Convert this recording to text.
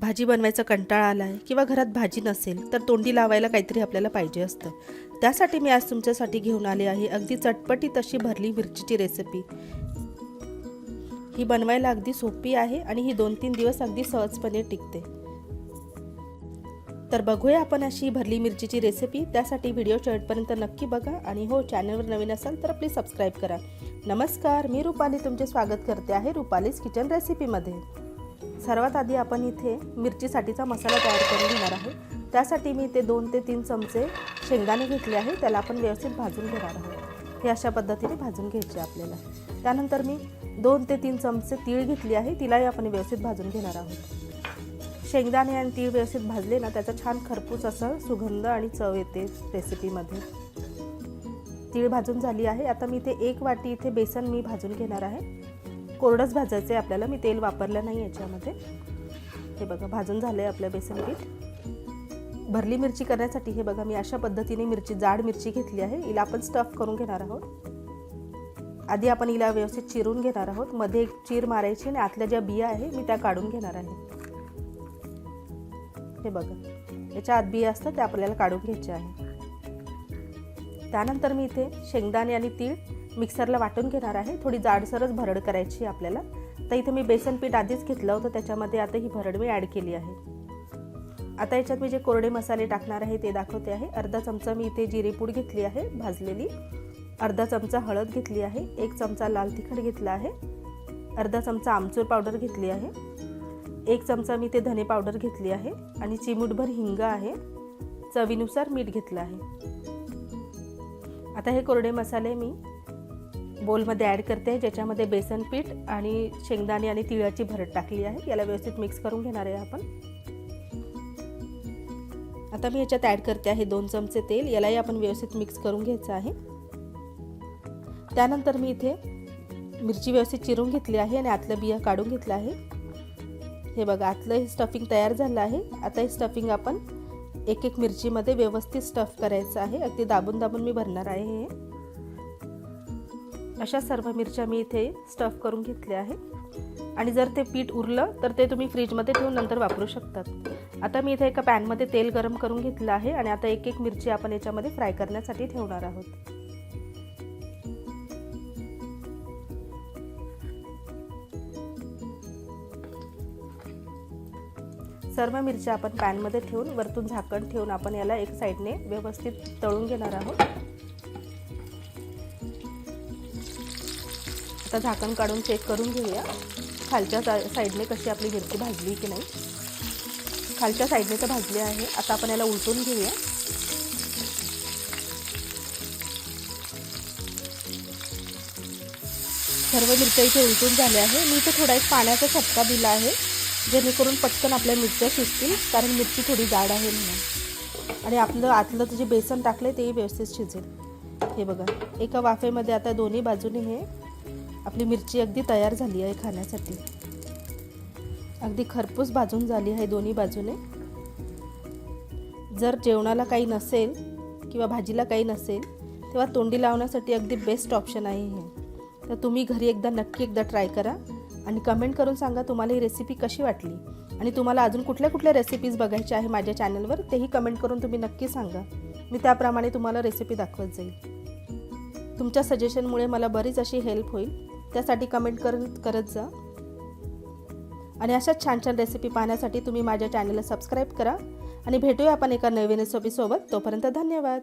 भाजी बनवायचा कंटाळा आला आहे किंवा घरात भाजी नसेल तर तोंडी लावायला काहीतरी आपल्याला पाहिजे असतं. त्यासाठी मी आज तुमच्यासाठी घेऊन आले आहे अगदी चटपटी तशी भरली मिरचीची रेसिपी ही बनवायला अगदी सोपी आहे आणि ही दोन तीन दिवस अगदी सहजपणे टिकते. तर बघूया आपण अशी भरली मिरचीची रेसिपी त्यासाठी व्हिडिओ शेवटपर्यंत नक्की बघा आणि हो चॅनलवर नवीन असाल तर प्लीज सबस्क्राईब करा. नमस्कार मी रुपाली. तुमचे स्वागत करते आहे रुपालीज किचन रेसिपीमध्ये सर्वात आधी आपण इथे मिरचीसाठीचा मसाला तयार करून घेणार आहे. त्यासाठी मी इथे दोन ते तीन चमचे शेंगदाणे घेतले आहे. त्याला आपण व्यवस्थित भाजून घेणार आहोत. हे अशा पद्धतीने भाजून घ्यायचे आपल्याला. त्यानंतर मी दोन ते तीन चमचे तीळ घेतली आहे. तिलाही आपण व्यवस्थित भाजून घेणार आहोत. शेंगदाणे आणि तीळ व्यवस्थित भाजले ना त्याचा छान खरपूस असा सुगंध आणि चव येते रेसिपीमध्ये तीळ भाजून झाली आहे. आता मी इथे एक वाटी इथे बेसन मी भाजून घेणार आहे. कोरडंच भाजायचं आहे आपल्याला. मी तेल वापरलं नाही याच्यामध्ये. हे बघा भाजून झालं आहे आपलं बेसन पीठ. भरली मिरची करण्यासाठी हे बघा मी अशा पद्धतीने मिरची जाड मिरची घेतली आहे. हिला आपण स्टफ करून घेणार आहोत. आधी आपण हिला व्यवस्थित चिरून घेणार आहोत. मध्ये एक चीर मारायची आणि आतल्या ज्या बिया आहे मी त्या काढून घेणार आहे. हे बघा याच्या आत बिया असतात त्या आपल्याला काढून घ्यायच्या आहे त्यानंतर मी इथे शेंगदाणे आणि तीळ मिक्सरला वाटून घेणार आहे. थोडी जाडसरच भरड करायची आपल्याला. तर इथे मी बेसन पीठ आधीच घेतलं होतं. त्याच्यामध्ये आता ही भरड मी ॲड केली आहे. आता याच्यात मी जे कोरडे मसाले टाकणार आहे ते दाखवते आहे. अर्धा चमचा मी इथे जिरेपूड घेतली आहे भाजलेली. अर्धा चमचा हळद घेतली आहे. एक चमचा लाल तिखट घेतला आहे. अर्धा चमचा आमचूर पावडर घेतली आहे. एक चमचा मी ते धने पावडर घेतली आहे. आणि चिमूटभर हिंग आहे. चवीनुसार मीठ घेतलं आहे. आता हे कोरडे मसाले मी बोलमध्ये ॲड करते ज्याच्यामध्ये बेसन पीठ आणि शेंगदाणे आणि तिळाची भरट टाकली आहे. याला व्यवस्थित मिक्स करून घेणार आहे आपण. आता मी याच्यात ॲड करते आहे दोन चमचे तेल. यालाही आपण व्यवस्थित मिक्स करून घ्यायचं आहे. त्यानंतर मी इथे मिरची व्यवस्थित चिरून घेतली आहे आणि आतलं बिया काढून घेतलं आहे. हे बघा आतलं हे स्टफिंग तयार झालं आहे. आता हे स्टफिंग आपण एक एक मिरचीमध्ये व्यवस्थित स्टफ करायचं आहे. अगदी दाबून दाबून मी भरणार आहे हे. अशा सर्व मिरच्या मी इथे स्टफ करून घेतल्या आहेत. आणि जर ते पीठ उरलं तर ते तुम्ही फ्रीजमध्ये ठेवून नंतर वापरू शकतात. आता मी इथे एका पॅनमध्ये तेल गरम करून घेतलं आहे आणि आता एक एक मिरची आपण याच्यामध्ये फ्राय करण्यासाठी ठेवणार आहोत. सर्व मिरच्या आपण पॅनमध्ये ठेवून वरतून झाकण ठेवून आपण याला एक साईडने व्यवस्थित तळून घेणार आहोत. आता झाकण काढून चेक करून घेऊया. खालच्या सा साईडने कशी आपली मिरची भाजली की नाही. खालच्या साईडने तर भाजली आहे. आता आपण याला उलटून घेऊया. सर्व मिरच्या इथे उलटून झाल्या आहे मी इथे थोडा एक पाण्याचा चटका दिला आहे जेणेकरून पटकन आपल्या मिरच्या शिजतील कारण मिरची थोडी जाड आहे म्हणून. आणि आपलं आतलं जे बेसन टाकलं तेही व्यवस्थित शिजेल. हे बघा एका वाफेमध्ये आता दोन्ही बाजूने हे आपली मिरची अगदी तयार झाली आहे खाण्यासाठी. अगदी खरपूस भाजून झाली आहे दोन्ही बाजूने. जर जेवणाला काही नसेल किंवा भाजीला काही नसेल तेव्हा तोंडी लावण्यासाठी अगदी बेस्ट ऑप्शन आहे हे. तर तुम्ही घरी एकदा नक्की एकदा ट्राय करा आणि कमेंट करून सांगा तुम्हाला ही रेसिपी कशी वाटली. आणि तुम्हाला अजून कुठल्या कुठल्या रेसिपीज बघायच्या आहे माझ्या चॅनलवर तेही कमेंट करून तुम्ही नक्की सांगा. मी त्याप्रमाणे तुम्हाला रेसिपी दाखवत जाईल. तुमच्या सजेशनमुळे मला बरीच अशी हेल्प होईल. त्यासाठी कमेंट करत करत जा. आणि अशाच छान छान रेसिपी पाहण्यासाठी तुम्ही माझ्या चॅनलला सबस्क्राईब करा. आणि भेटूया आपण एका नवीन रेसिपीसोबत तोपर्यंत धन्यवाद.